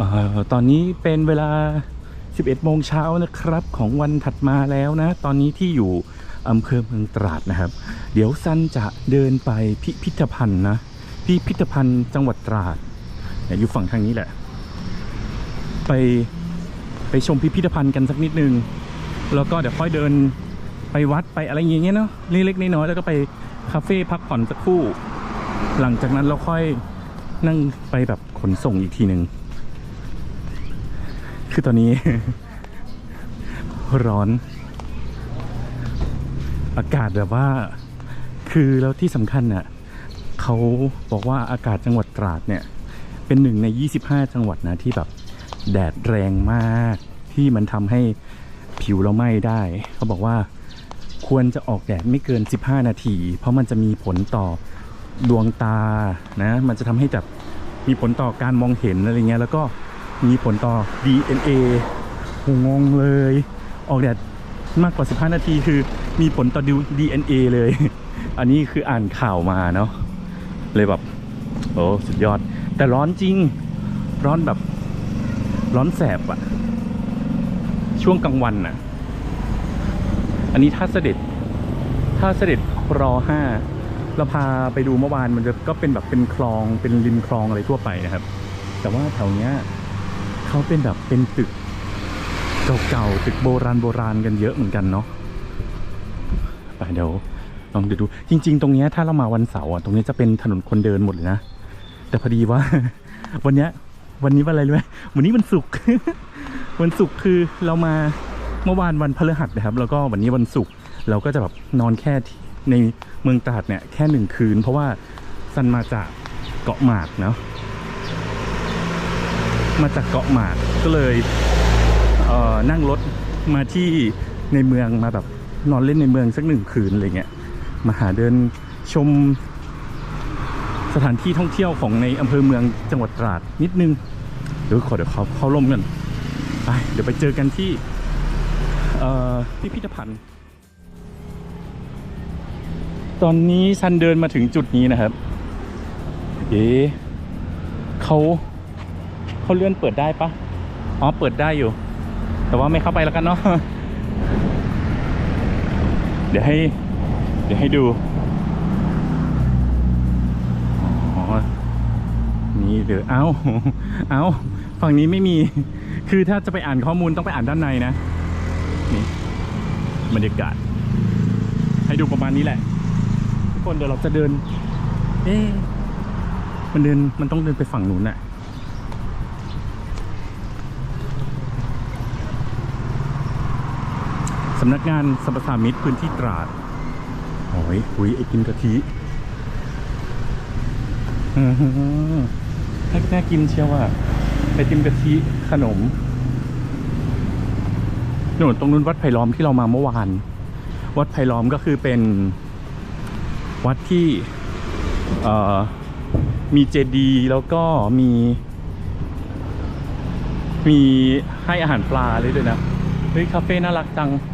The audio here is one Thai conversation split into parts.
ออตอนนี้เป็นเวลา 11 โมงเช้านะครับของวันถัดมาแล้วนะ ตอนนี้ที่อยู่อำเภอเมืองตราดนะครับ เดี๋ยวซันจะเดินไปพิพิธภัณฑ์นะพิพิธภัณฑ์จังหวัดตราดอยู่ฝั่งทางนี้แหละ ไปไปชมพิพิธภัณฑ์กันสักนิดนึง แล้วก็เดี๋ยวค่อยเดินไปวัดไปอะไรอย่างเงี้ยเนาะเล็กๆน้อยๆแล้วก็ไปคาเฟ่พักผ่อนสักครู่ หลังจากนั้นเราค่อยนั่งไปแบบขนส่งอีกทีหนึ่ง คือตอนนี้ ร้อน อากาศแบบว่า คือแล้วที่สำคัญน่ะเขาบอกว่าอากาศจังหวัดตราดเนี่ย เป็นหนึ่งใน 25 จังหวัดนะที่แบบแดดแรงมาก ที่มันทำให้ผิวเราไหม้ได้ เขาบอกว่าควรจะออกแดดไม่เกิน 15 นาที เพราะมันจะมีผลต่อดวงตานะ มันจะทำให้แบบมีผลต่อการมองเห็นอะไรเงี้ยแล้วก็ มีผลต่อ DNA หงงเลย ออกแดดมากกว่า 15 นาทีคือมีผลต่อ DNA เลย อันนี้คืออ่านข่าวมาเนาะเลยแบบโอ้สุดยอด แต่ร้อนจริง ร้อนแบบ ร้อนแสบอะช่วงกลางวันน่ะอันนี้ถ้าเสด็จ ถ้าเสด็จรอห้าเราพาไปดูเมื่อวานมันจะก็เป็นแบบเป็นคลองเป็นริมคลองอะไรทั่วไปนะครับ แต่ว่าแถวเนี้ย เขาเป็นแบบเป็นตึกเก่าๆตึกโบราณโบราณกันเยอะเหมือนกันเนาะไปเดี๋ยวลองดูดู จริง ๆ ตรงเนี้ยถ้าเรามาวันเสาร์อะตรงนี้จะเป็นถนนคนเดินหมดเลยนะ แต่พอดีว่า วันเนี้ยวันนี้วันอะไรรู้ไหมวันนี้วันศุกร์วันศุกร์คือเรามาเมื่อวานวันพฤหัสนะครับ แล้วก็วันนี้วันศุกร์เราก็จะแบบนอนแค่ในเมืองตราดเนี่ยแค่หนึ่งคืน เพราะว่าซันมาจากเกาะหมากเนาะ มาจากเกาะหมากก็เลยเอ่อนั่งรถมาที่ในเมืองมาแบบนอนเล่นในเมืองสักหนึ่งคืนอะไรเงี้ยมาหาเดินชมสถานที่ท่องเที่ยวของในอำเภอเมืองจังหวัดตราดนิดนึงเดี๋ยวขอเดี๋ยวเขาเข้าร่มกันไปเดี๋ยวไปเจอกันที่พิพิธภัณฑ์ ตอนนี้ซันเดินมาถึงจุดนี้นะครับ เอ๊เขา เขาเลื่อนเปิดได้ปะอ๋อเปิดได้อยู่ แต่ว่าไม่เข้าไปแล้วกันเนาะเดี๋ยวให้ เดี๋ยวให้ดูอ๋อนี่เดี๋ยวเอ้า เอ้า ฝั่งนี้ไม่มี คือถ้าจะไปอ่านข้อมูลต้องไปอ่านด้านในนะ นี่บรรยากาศ ให้ดูประมาณนี้แหละ ทุกคนเดี๋ยวเราจะเดิน เอ๊ะมันเดิน มันต้องเดินไปฝั่งนู้นน่ะ สำนักงานสรรพสามิตพื้นที่ตราดโอ้ยหุยไอกินกะทิอือหือน่าน่ากินเชียวอะไอติมกะทิขนมโน่นตรงนู้นวัดไผ่ล้อมที่เรามาเมื่อวาน วัดไผ่ล้อมก็คือเป็นวัดที่เอ่อมีเจดีย์แล้วก็มี มีให้อาหารปลาเลยด้วยนะ เฮ้ย คาเฟ่น่ารักจังอ๋อ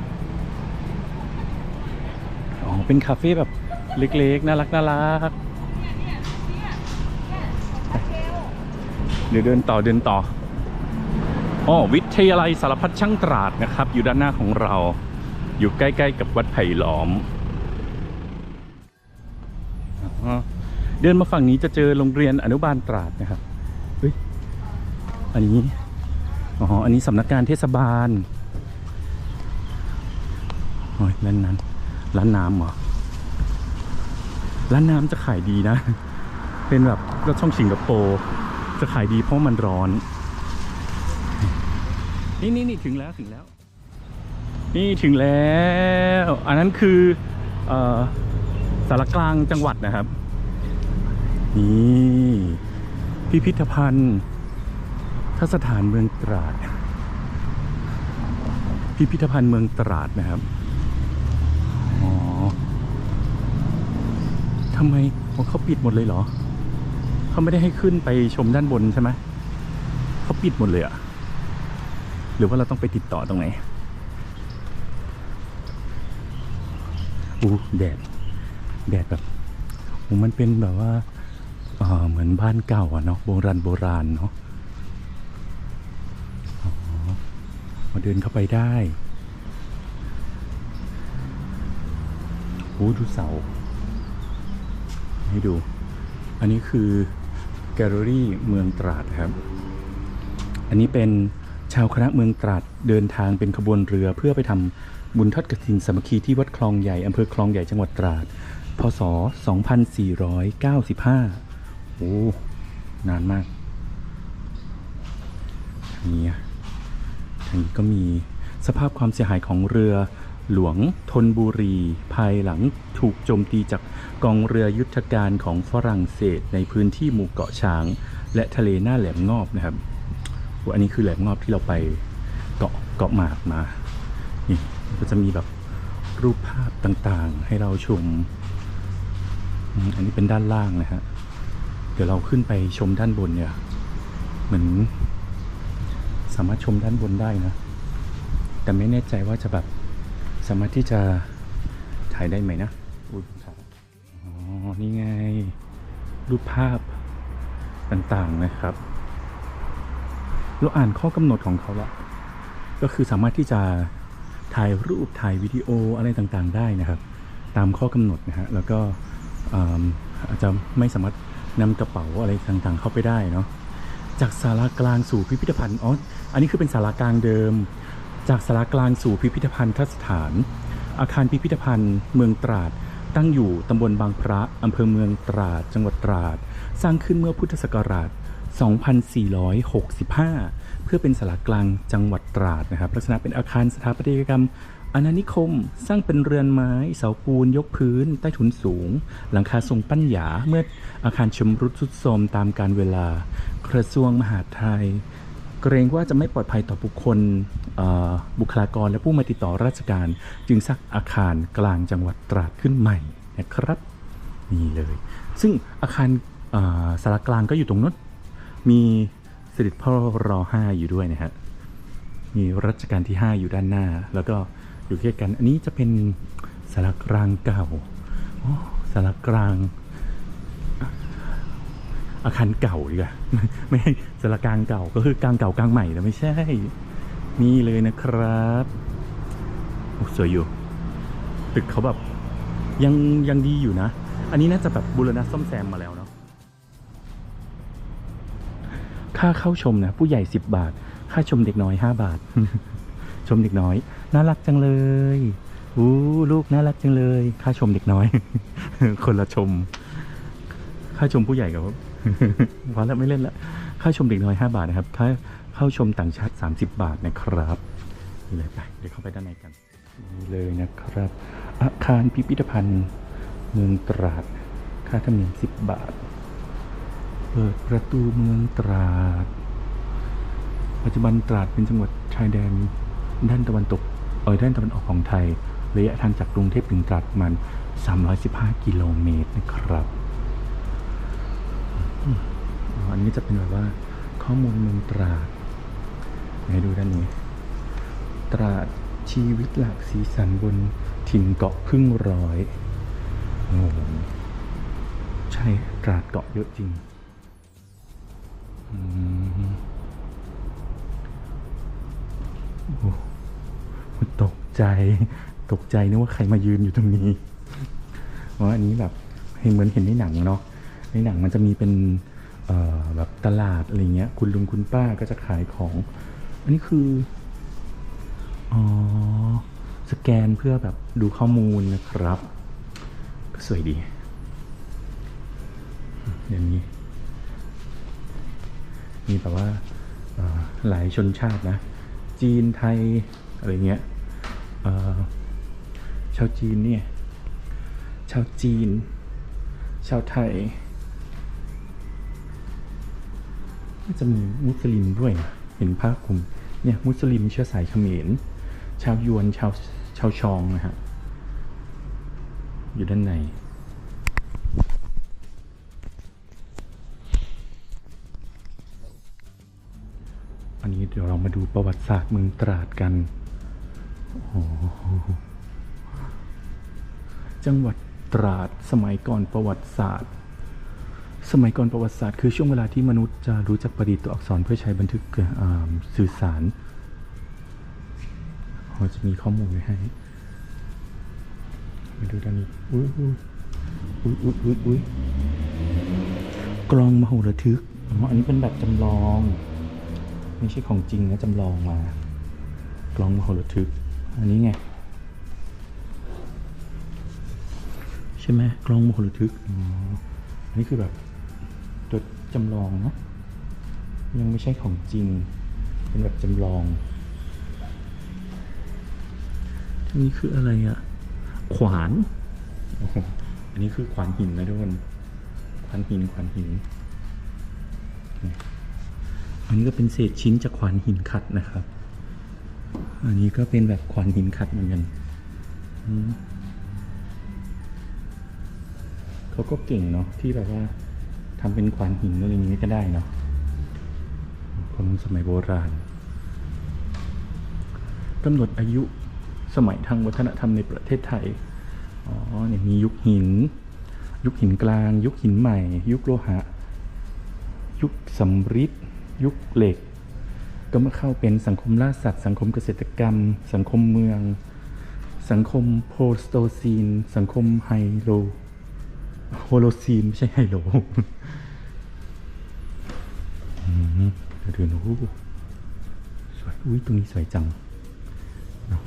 เป็นคาเฟ่แบบเล็กๆ น่ารักน่ารักเดี๋ยวเดินต่อเดินต่ออ๋อวิทยาลัยสารพัดช่างตราดนะครับ อยู่ด้านหน้าของเรา อยู่ใกล้ๆกับวัดไผ่ล้อม เดินมาฝั่งนี้จะเจอโรงเรียนอนุบาลตราดนะครับเฮ้ยอันนี้ อ๋อ อันนี้สำนักงานเทศบาล โอ้ยร้านนั้น ร้านน้ำเหรอ ร้านน้ำจะขายดีนะ เป็นแบบรถช่องสิงคโปร์จะขายดีเพราะมันร้อน นี่นี่นี่ถึงแล้วถึงแล้ว นี่ถึงแล้ว อันนั้นคืออ่อสารกลางจังหวัดนะครับ นี่พิพิธภัณฑ์ทสถานเมืองตราด พิพิธภัณฑ์เมืองตราดนะครับ อ๋อ ทำไมอ๋อเขาปิดหมดเลยเหรอ เขาไม่ได้ให้ขึ้นไปชมด้านบนใช่ไหมเขาปิดหมดเลยอะหรือว่าเราต้องไปติดต่อตรงไหนอู้แดด แดดแบบมันเป็นแบบว่าเออเหมือนบ้านเก่าอะเนาะโบราณโบราณเนาะมาเดินเข้าไปได้โอ้ดูเสา ให้ดู อันนี้คือแกลเลอรี่เมืองตราดครับ อันนี้เป็นชาวคณะเมืองตราดเดินทางเป็นขบวนเรือเพื่อไปทำบุญทอดกฐินสามัคคีที่วัดคลองใหญ่อำเภอคลองใหญ่จังหวัดตราด พศ 2495 โอ้ นานมากทางนี้ทางนี้ก็มีสภาพความเสียหายของเรือ หลวงทนบุรี ภายหลังถูกโจมตีจากกองเรือยุทธการของฝรั่งเศสในพื้นที่หมู่เกาะช้าง และทะเลหน้าแหลมงอบนะครับอ้อันนี้คือแหลมงอบที่เราไปเกาะเกาะหมากมา นี่ก็จะมีแบบรูปภาพต่างๆ ให้เราชมอืมอันนี้เป็นด้านล่างนะฮะ เดี๋ยวเราขึ้นไปชมด้านบนเนี่ย เหมือน สามารถชมด้านบนได้นะ แต่ไม่แน่ใจว่าจะแบบ สามารถที่จะถ่ายได้ไหมนะอุ้ยครับอ๋อ นี่ไง รูปภาพต่างๆนะครับ เราอ่านข้อกำหนดของเขาละก็คือสามารถที่จะถ่ายรูปถ่ายวิดีโออะไรต่างๆได้นะครับ ตามข้อกำหนดนะฮะแล้วก็อืมอาจจะไม่สามารถนำกระเป๋าอะไรต่างๆ เข้าไปได้เนาะจากศาลากลางสู่พิพิธภัณฑ์อ๋ออันนี้คือเป็นศาลากลางเดิม จากศาลากลางสู่พิพิธภัณฑ์สถาน อาคารพิพิธภัณฑ์เมืองตราด ตั้งอยู่ตำบลบางพระอำเภอเมืองตราด จังหวัดตราด สร้างขึ้นเมื่อพุทธศักราช 2465 เพื่อเป็นศาลากลางจังหวัดตราดนะครับลักษณะเป็นอาคารสถาปัตยกรรมอาณานิคมสร้างเป็นเรือนไม้ เสาปูนยกพื้น ใต้ถุนสูง หลังคาทรงปั้นหยา เมื่ออาคารชำรุดทรุดโทรมตามการเวลา กระทรวงมหาดไทย เกรงว่าจะไม่ปลอดภัยต่อบุคคลบุคลากรและผู้มาติดต่อราชการ จึงสร้างอาคารกลางจังหวัดตราดขึ้นใหม่นะครับนี่เลย ซึ่งอาคารสารกลางก็อยู่ตรงนู้นมีเสด็จพ่อรอห้าอยู่ด้วยนะฮะมีรัชกาลที่ 5 อยู่ด้านหน้า แล้วก็อยู่ใกล้กัน อันนี้จะเป็นสารกลางเก่าสารกลาง อาคารเก่าดีกว่าไม่ใช่สารกลางเก่าก็คือกลางเก่ากลางใหม่นะไม่ใช่ นี่เลยนะครับโอ้สวยอยู่ ตึกเขาแบบยังยังดีอยู่นะ อันนี้น่าจะแบบบูรณะซ่อมแซมมาแล้วเนาะค่าเข้าชมนะผู้ใหญ่ 10 บาท ค่าชมเด็กน้อย 5 บาท ชมเด็กน้อย น่ารักจังเลยอู้ลูกน่ารักจังเลย ค่าชมเด็กน้อย คนละชม ค่าชมผู้ใหญ่กับ พอแล้วไม่เล่นละค่าชมเด็กน้อย 5 บาทนะครับค่าเข้าชมต่างชาติ 30 บาทนะครับนี่เลยไปเดี๋ยวเข้าไปด้านในกันนี่เลยนะครับ อาคารพิพิธภัณฑ์เมืองตราด ค่าธรรมเนียม10 บาท เปิดประตูเมืองตราด ปัจจุบันตราดเป็นจังหวัดชายแดนด้านตะวันตกเออด้านตะวันออกของไทย ระยะทางจากกรุงเทพถึงตราดประมาณ315 กิโลเมตรนะครับ อันนี้จะเป็นแบบว่าข้อมูลเมืองตราดให้ดูด้านนี้ ตราดชีวิตหลากสีสันบนถิ่นเกาะพึ่งร้อยโอ้โหใช่ตราดเกาะเยอะจริงอืมโอ้ตกใจ ตกใจนึกว่าใครมายืนอยู่ตรงนี้เพราะอันนี้แบบเห็นเหมือนเห็นในหนังเนาะในหนังมันจะมีเป็น แบบตลาดอะไรเงี้ย คุณลุงคุณป้าก็จะขายของ อันนี้คือ อ๋อ สแกนเพื่อแบบดูข้อมูลนะครับ ก็สวยดีอย่างนี้ มีแบบว่าหลายชนชาตินะ จีนไทย อะไรเงี้ยชาวจีนเนี่ย ชาวจีน ชาวไทย จะมีมุสลิมด้วยนะเห็นภาพคุมเนี่ยมุสลิมเชื้อสายเขมร ชาวยวนชาวชาวชองนะฮะอยู่ด้านในอันนี้เดี๋ยวเรามาดูประวัติศาสตร์เมืองตราดกัน โอ้จังหวัดตราดสมัยก่อนประวัติศาสตร์ สมัยก่อนประวัติศาสตร์คือช่วงเวลาที่มนุษย์จะรู้จักประดิษฐ์ตัวอักษรเพื่อใช้บันทึกสื่อสารเราจะมีข้อมูลไว้ให้ มาดูด้านนี้ อุ้ยอุ้ยอุ้ยอุ้ยอุ้ยอุ้ยกลองมโหระทึกอ๋ออันนี้เป็นแบบจำลอง ไม่ใช่ของจริงนะจำลองมา กลองมโหระทึก อันนี้ไง ใช่ไหมกลองมโหระทึก อ๋อ อันนี้คือแบบ จำลองเนาะยังไม่ใช่ของจริง เป็นแบบจำลองนนี้คืออะไรอะขวาน อันนี้คือขวานหินนะทุกคน ขวานหินขวานหิน อันนี้ก็เป็นเศษชิ้นจากขวานหินขัดนะครับ อันนี้ก็เป็นแบบขวานหินขัดเหมือนกันเขาก็เก่งเนาะที่แบบว่า ทำเป็นขวานหินอะไรอย่างนี้ก็ได้เนาะคนสมัยโบราณกำหนดอายุสมัยทางวัฒนธรรมในประเทศไทย อ๋อเนี่ยมียุคหิน ยุคหินกลาง ยุคหินใหม่ ยุคโลหะ ยุคสำริดยุคเหล็ก ก็มาเข้าเป็นสังคมล่าสัตว์ สังคมเกษตรกรรม สังคมเมือง สังคมโพสโตซีน สังคมไฮโล โฮโลซีน ไม่ใช่ไฮโลเดี๋ยนะอู้สวย อุ้ยตรงนี้สวยจัง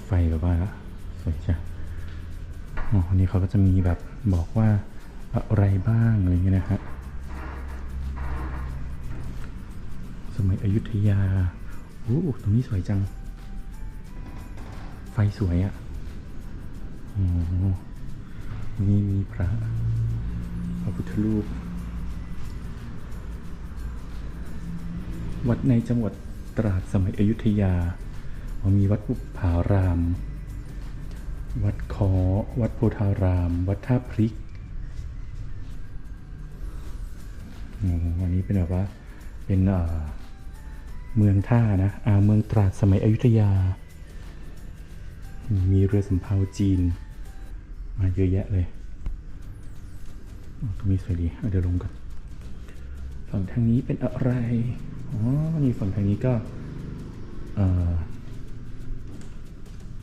ไฟแบบว่า สวยจ้ะอ๋ออันนี้เขาก็จะมีแบบบอกว่าอะไรบ้าง อะไรเงี้ยนะฮะ สมัยอยุธยาโอ้ตรงนี้สวยจัง ไฟสวยอะ่ะ โอ้นี่มีพระ พระพุทธรูป วัดในจังหวัดตราดสมัยอยุธยา มีวัดบุพาราม วัดคอวัดโพธาราม วัดท่าพริกอันนี้เป็นแบบว่าเป็นเมืองท่านะอาเมืองตราดสมัยอยุธยา มีเรือสำเภาจีน มาเยอะแยะเลย ตรงนี้สวยดีเเดี๋ยวลงกัน ฝั่งทางนี้เป็นอะไร อ๋อ นี่ฝั่งทางนี้ก็ เอ่อ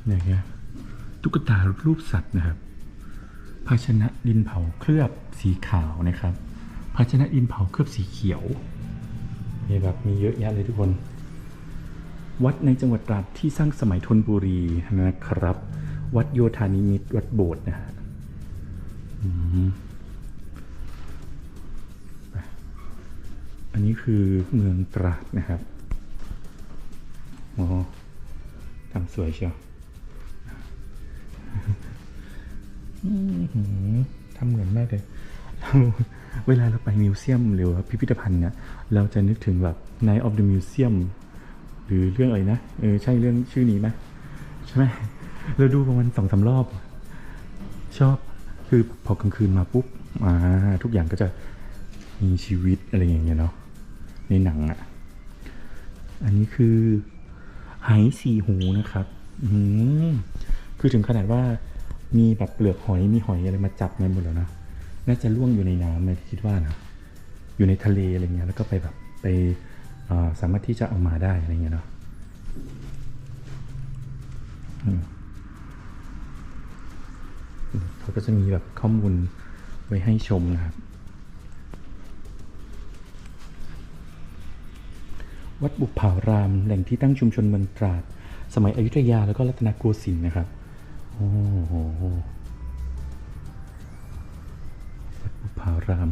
เนี่ยตุ๊กตารูปสัตว์นะครับ ภาชนะดินเผาเคลือบสีขาวนะครับ ภาชนะดินเผาเคลือบสีเขียวมีแบบมีเยอะแยะเลยทุกคน วัดในจังหวัดตราดที่สร้างสมัยธนบุรีนะครับ วัดโยธานิมิตรวัดโบสถ์นะฮะ อันนี้คือเมืองตราดนะครับอ๋อทำสวยเชียวทำเหมือนมากเลยเราเวลาเราไปมิวเซียมหรือว่าพิพิธภัณฑ์เนี่ย เราจะนึกถึงแบบ Night of the Museum หรือเรื่องอะไรนะ เออ ใช่เรื่องชื่อนี้ไหมใช่ไหม เราดูประมาณสองสามรอบ ชอบ คือพอกลางคืนมาปุ๊บ อ่า ทุกอย่างก็จะมีชีวิตอะไรอย่างเงี้ยเนาะ ในหนังอะ่ะ อันนี้คือไหสีหูนะครับ อืมคือถึงขนาดว่ามีแบบเปลือกหอยมีหอยอะไรมาจับมันหมดแล้วนะ น่าจะล่วงอยู่ในน้ำเลยคิดว่านะ อยู่ในทะเลอะไรเงี้ย แล้วก็ไปแบบไปสามารถที่จะเอามาได้อะไรเงี้ยเนาะเขาก็จะมีแบบข้อมูลไว้ให้ชมนะครับ วัดบุพาราม แหล่งที่ตั้งชุมชนเมืองตราด สมัยอยุธยาแล้วก็รัตนโกสินทร์นะครับ โอ้โหวัดบุพาราม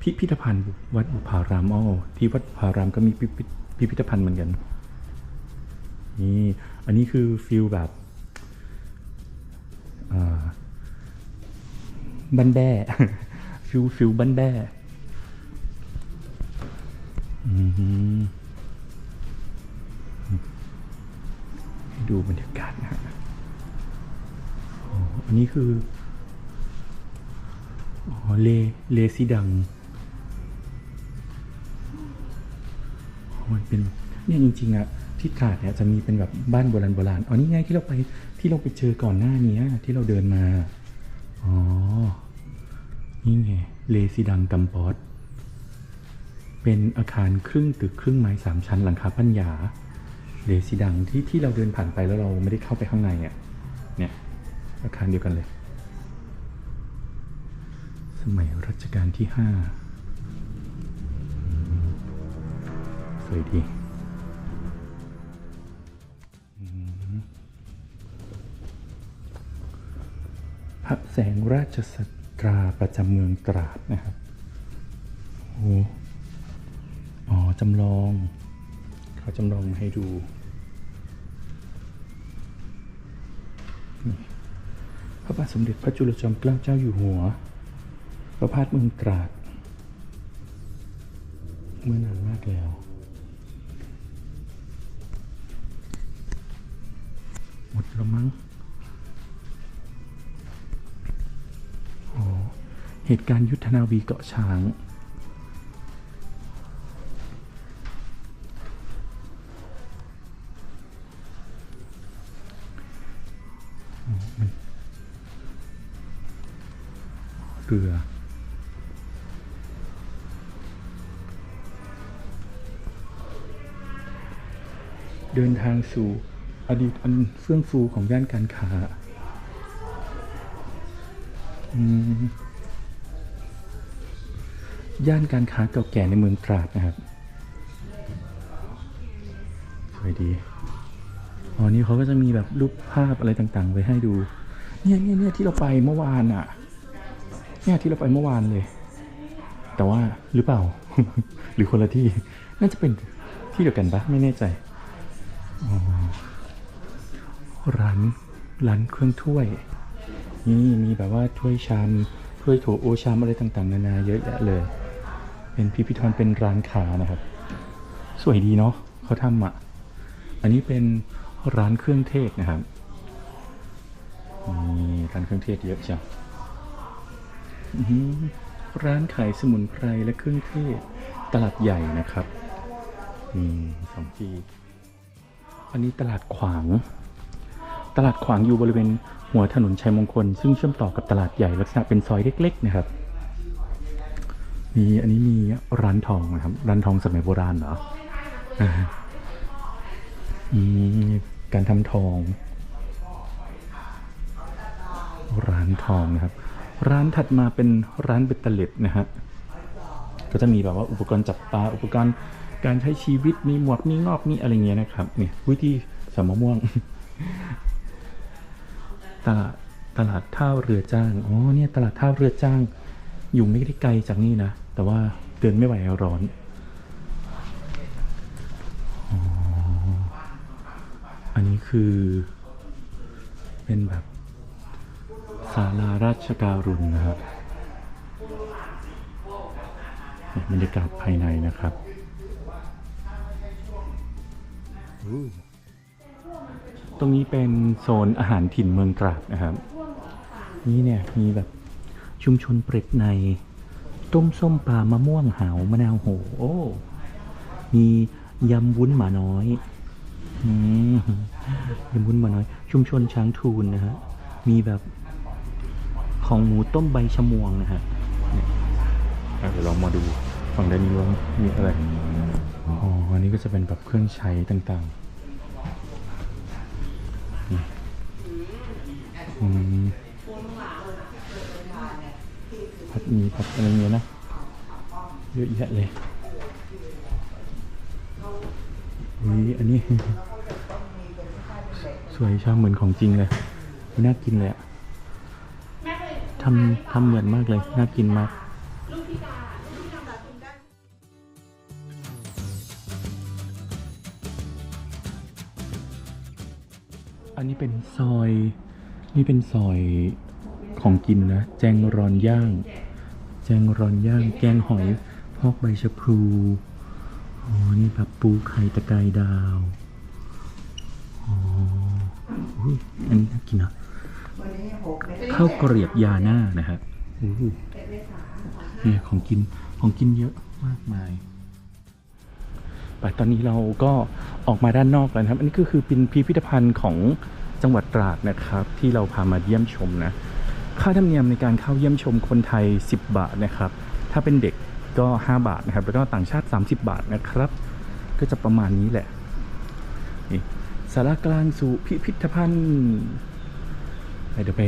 พิพิธภัณฑ์วัดบุพารามอ้อที่วัดบุพารามก็มีพิพิธพิพิธภัณฑ์เหมือนกัน นี่ อันนี้คือฟิลแบบบันแบ้ฟิลฟิลบันแบ้อืม ดูบรรยากาศนะฮะอ,อันนี้คือ อ๋อ เล เลซิดังอ๋อมันเป็น เนี่ยจริง ๆอะที่ตราดเนี่ยจะมีเป็นแบบบ้านโบราณโบราณ อ๋อ นี่ไงที่เราไปที่เราไปเจอก่อนหน้านี้ที่เราเดินมา อ๋อ นี่ไง เลซิดังกัมปอดเป็นอาคารครึ่งตึกครึ่งไม้สามชั้นหลังคาปัญญา เดซีดังที่ที่เราเดินผ่านไปแล้วเราไม่ได้เข้าไปข้างในอะเนี่ยอาคารเดียวกันเลย สมัยรัชกาลที่ห้าสวยดีพระแสงราชสตราประจำเมืองตราดนะครับโอ้อ๋อจำลอง เขาจำลองมาให้ดู พระบาทสมเด็จพระจุลจอมเกล้าเจ้าอยู่หัวประพาสเมืองตราด เมื่อนานมากแล้ว หมดแล้วมั้งอ๋อเหตุการณ์ยุทธนาวีเกาะช้าง เรือ เดินทางสู่อดีตอันเฟื่องฟูของย่านการค้าย่านการค้าเก่าแก่ในเมืองตราดนะครับสวยดีอ๋อนี่เขาก็จะมีแบบรูปภาพอะไรต่างๆ ไว้ให้ดู เนี่ยเนี่ยเนี่ยที่เราไปเมื่อวานอะ เนี่ยที่เราไปเมื่อวานเลย แต่ว่าหรือเปล่า หรือคนละที่ น่าจะเป็นที่เดียวกันปะไม่แน่ใจร้านร้านเครื่องถ้วย นี่มีแบบว่าถ้วยชามถ้วยโถโอชามอะไรต่างๆ นานาเยอะแยะเลย เป็นพิพิธภัณฑ์เป็นร้านค้านะครับ สวยดีเนาะเขาทำอะ อันนี้เป็นร้านเครื่องเทศนะครับนี่ร้านเครื่องเทศเยอะจัง ร้านขายสมุนไพรและเครื่องเทศตลาดใหญ่นะครับนี่สองที่อันนี้ตลาดขวาง ตลาดขวางอยู่บริเวณหัวถนนชัยมงคล ซึ่งเชื่อมต่อกับตลาดใหญ่ลักษณะเป็นซอยเล็ก ๆ นะครับ มีอันนี้มีร้านทองนะครับ ร้านทองสมัยโบราณเหรออ่ามีการทำทอง ร้านทองนะครับ ร้านถัดมาเป็นร้านเบตเตอร์เล็ดนะฮะ ก็จะมีแบบว่าอุปกรณ์จับปลาอุปกรณ์การใช้ชีวิตมีหมวกมีงอกมีอะไรเงี้ยนะครับเนี่ยวิธีสามมะม่วง ตลาดตลาดท่าเรือจ้างอ๋อเนี่ยตลาดท่าเรือจ้าง อยู่ไม่ได้ไกลจากนี่นะ แต่ว่าเดินไม่ไหวร้อนอ๋ออันนี้คือเป็นแบบ ศาลาราชการุณนะครับบรรยากาศภายในนะครับตรงนี้เป็นโซนอาหารถิ่นเมืองตราดนะครับ นี่เนี่ยมีแบบชุมชนเปร็ดใน ต้มส้มปลามะม่วงหาวมะนาวโหโอ้มียำวุ้นหมาน้อยอยำวุ้นหมาน้อย ชุมชนช้างทูนนะฮะมีแบบ ของหมูต้มใบชะมวงนะฮะเนี่ยอะเดี๋ยวลองมาดูฝั่งด้านนี้ว่ามีอะไร อ๋อ อันนี้ก็จะเป็นแบบเครื่องใช้ต่างๆอืมพัดหมีพัดอะไรเงี้ยนะเยอะแยะเลยอุ้ยอันนี้ สวยช่างเหมือนของจริงเลย น่ากินเลยอะ ทำทำเหมือนมากเลย น่ากินมากอันนี้เป็นซอย นี่เป็นซอยของกินนะ แจงรอนย่าง แจงรอนย่าง แกงหอย พอกใบชะพลูอ๋อนี่แบบปูไข่ตะไคร้ดาวอ๋ออันนี้น่ากินอะ ข้าวเกรียบยาหน้านะฮะอู้หูเนี่ยของกินของกินเยอะมากมายไปตอนนี้เราก็ออกมาด้านนอกแล้วนะครับ อันนี้ก็คือเป็นพิพิธภัณฑ์ของจังหวัดตราดนะครับ ที่เราพามาเยี่ยมชมนะ ค่าธรรมเนียมในการเข้าเยี่ยมชมคนไทย 10 บาทนะครับ ถ้าเป็นเด็กก็ 5 บาทนะครับ แล้วก็ต่างชาติ 30 บาทนะครับ ก็จะประมาณนี้แหละนี่สารกลางสู่พิพิธภัณฑ์ไป เดี๋ยวไป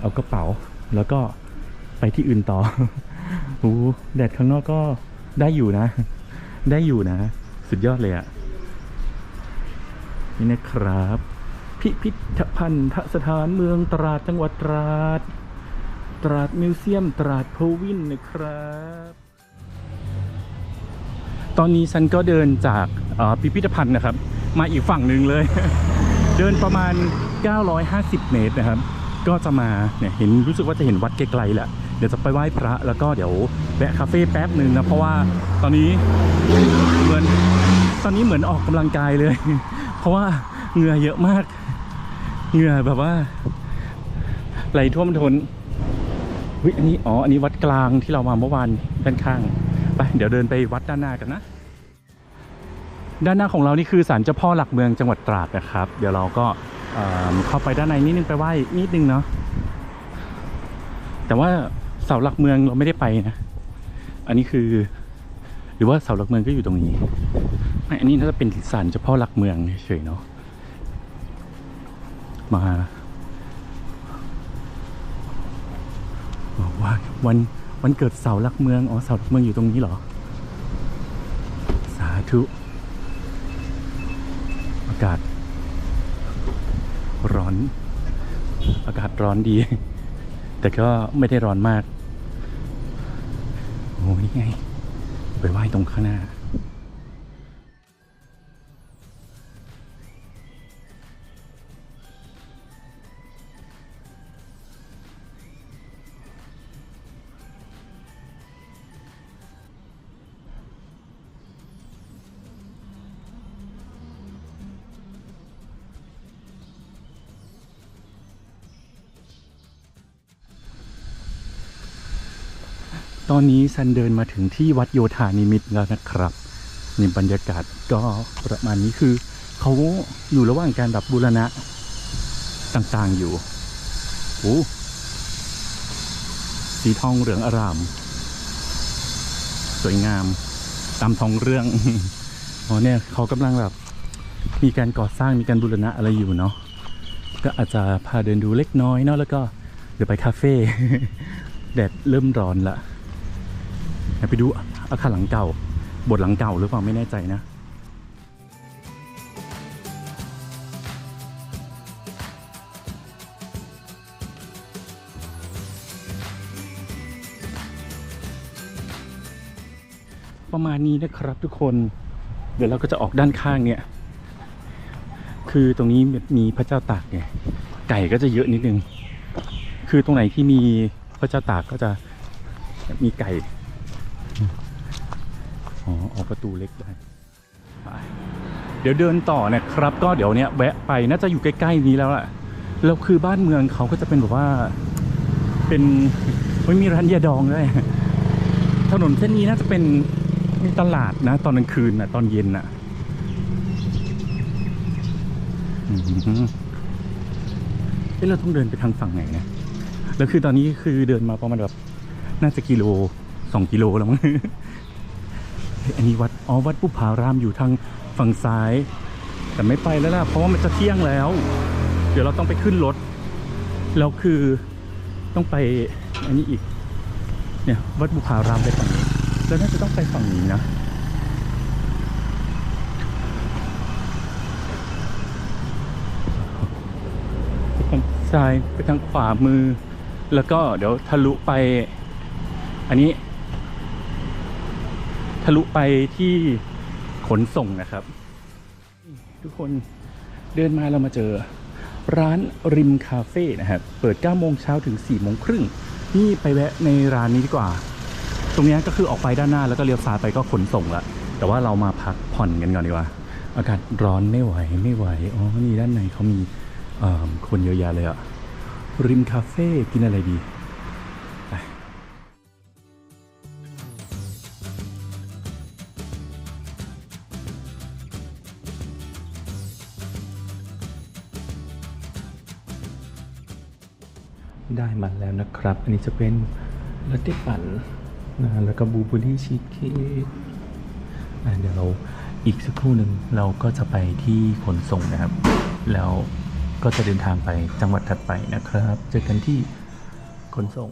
เอากระเป๋า แล้วก็ไปที่อื่นต่อโอ้แดดข้างนอกก็ได้อยู่นะ ได้อยู่นะ สุดยอดเลยอะนี่นะครับ พิพิธภัณฑ์สถานเมืองตราดจังหวัดตราด ตราดมิวเซียมตราดโพวินนะครับ ตอนนี้ฉันก็เดินจากพิพิธภัณฑ์นะครับ มาอีกฝั่งหนึ่งเลย เดินประมาณ 950 เมตรนะครับ ก็จะมาเนี่ยเห็นรู้สึกว่าจะเห็นวัดไกลๆแหละเดี๋ยวจะไปไหว้พระแล้วก็เดี๋ยวแวะคาเฟ่แป๊บหนึ่งนะเพราะว่าตอนนี้เหมือนตอนนี้เหมือนออกกำลังกายเลย เพราะว่าเหงื่อเยอะมาก เหงื่อแบบว่าไหลท่วมทนวิอันนี้อ๋ออันนี้วัดกลางที่เรามาเมื่อวานด้านข้างไปเดี๋ยวเดินไปวัดด้านหน้ากันนะ ด้านหน้าของเรานี่คือศาลเจ้าพ่อหลักเมืองจังหวัดตราดนะครับ เดี๋ยวเราก็ เข้าไปด้านในนิดนึงไปไหว้นิดนึงเนาะแต่ว่าเสาหลักเมืองเราไม่ได้ไปนะ อันนี้คือ หรือว่าเสาหลักเมืองก็อยู่ตรงนี้ไม่อันนี้น่าจะเป็นศาลเจ้าพ่อหลักเมืองเฉยเนาะมาว่าวันวันเกิดเสาหลักเมืองอ๋อเสาหลักเมืองอยู่ตรงนี้เหรอ สาธุ อากาศ ร้อน อากาศร้อนดี แต่ก็ไม่ได้ร้อนมาก โอ้นี่ไง ไปไหว้ตรงข้างหน้า ตอนนี้ซันเดินมาถึงที่วัดโยธานิมิตแล้วนะครับนี่บรรยากาศก็ประมาณนี้คือเขาอยู่ระหว่างการแบบบูรณะต่างๆอยู่โอ้สีทองเหลืองอาราม สวยงามตามทองเรื่องอ๋อเนี่ยเขากำลังแบบมีการก่อสร้างมีการบูรณะอะไรอยู่เนาะก็อาจจะพาเดินดูเล็กน้อยเนาะแล้วก็เดี๋ยวไปคาเฟ่แดดเริ่มร้อนละ ไปดูอาคารหลังเก่าบทหลังเก่าหรือเปล่าไม่แน่ใจนะประมาณนี้นะครับทุกคน เดี๋ยวเราก็จะออกด้านข้างเนี่ย คือตรงนี้มีพระเจ้าตากไงไก่ก็จะเยอะนิดนึง คือตรงไหนที่มีพระเจ้าตากก็จะมีไก่ อ๋อออกประตูเล็กได้ไปเดี๋ยวเดินต่อนะครับ ก็เดี๋ยวเนี้ยแวะไปน่าจะอยู่ใกล้ๆนี้แล้วล่ะแล้วคือบ้านเมืองเขาก็จะเป็นแบบว่า เป็นไม่มีร้านยาดองด้วยถนนเส้นนี้น่าจะเป็นมีตลาดนะ ตอนกลางคืนนะตอนเย็นนะเอ๊ะเราต้องเดินไปทางฝั่งไหนนะ แล้วคือตอนนี้คือเดินมาประมาณแบบ น่าจะกิโลสองกิโลแล้วมั้ง อันนี้วัด อ๋อ วัดปุพารามอยู่ทางฝั่งซ้าย แต่ไม่ไปแล้วล่ะ เพราะว่ามันจะเที่ยงแล้ว เดี๋ยวเราต้องไปขึ้นรถ แล้วคือต้องไปอันนี้อีก เนี่ยวัดบุพารามไปฝั่งนี้ แล้วน่าจะต้องไปฝั่งนี้นะ ไปทางซ้ายไปทางขวามือ แล้วก็เดี๋ยวทะลุไป อันนี้ ทะลุไปที่ขนส่งนะครับ ทุกคนเดินมาเรามาเจอ ร้านริมคาเฟ่นะครับ เปิด9โมงเช้าถึง4โมงครึ่งนี่ไปแวะในร้านนี้ดีกว่า ตรงนี้ก็คือออกไปด้านหน้าแล้วก็เลี้ยวซ้ายไปก็ขนส่งละแต่ว่าเรามาพักผ่อนกันก่อนดีกว่า อากาศร้อนไม่ไหวไม่ไหวอ๋อนี่ด้านในเขามีคนเยอะแยะเลยอะริมคาเฟ่กินอะไรดี ได้มาแล้วนะครับ อันนี้จะเป็นลาเต้ปั่นนะแล้วก็บูเบอรี่ชีสเค้กเดี๋ยวเราอีกสักครู่หนึ่งเราก็จะไปที่ขนส่งนะครับ แล้วก็จะเดินทางไปจังหวัดถัดไปนะครับ เจอกันที่ขนส่ง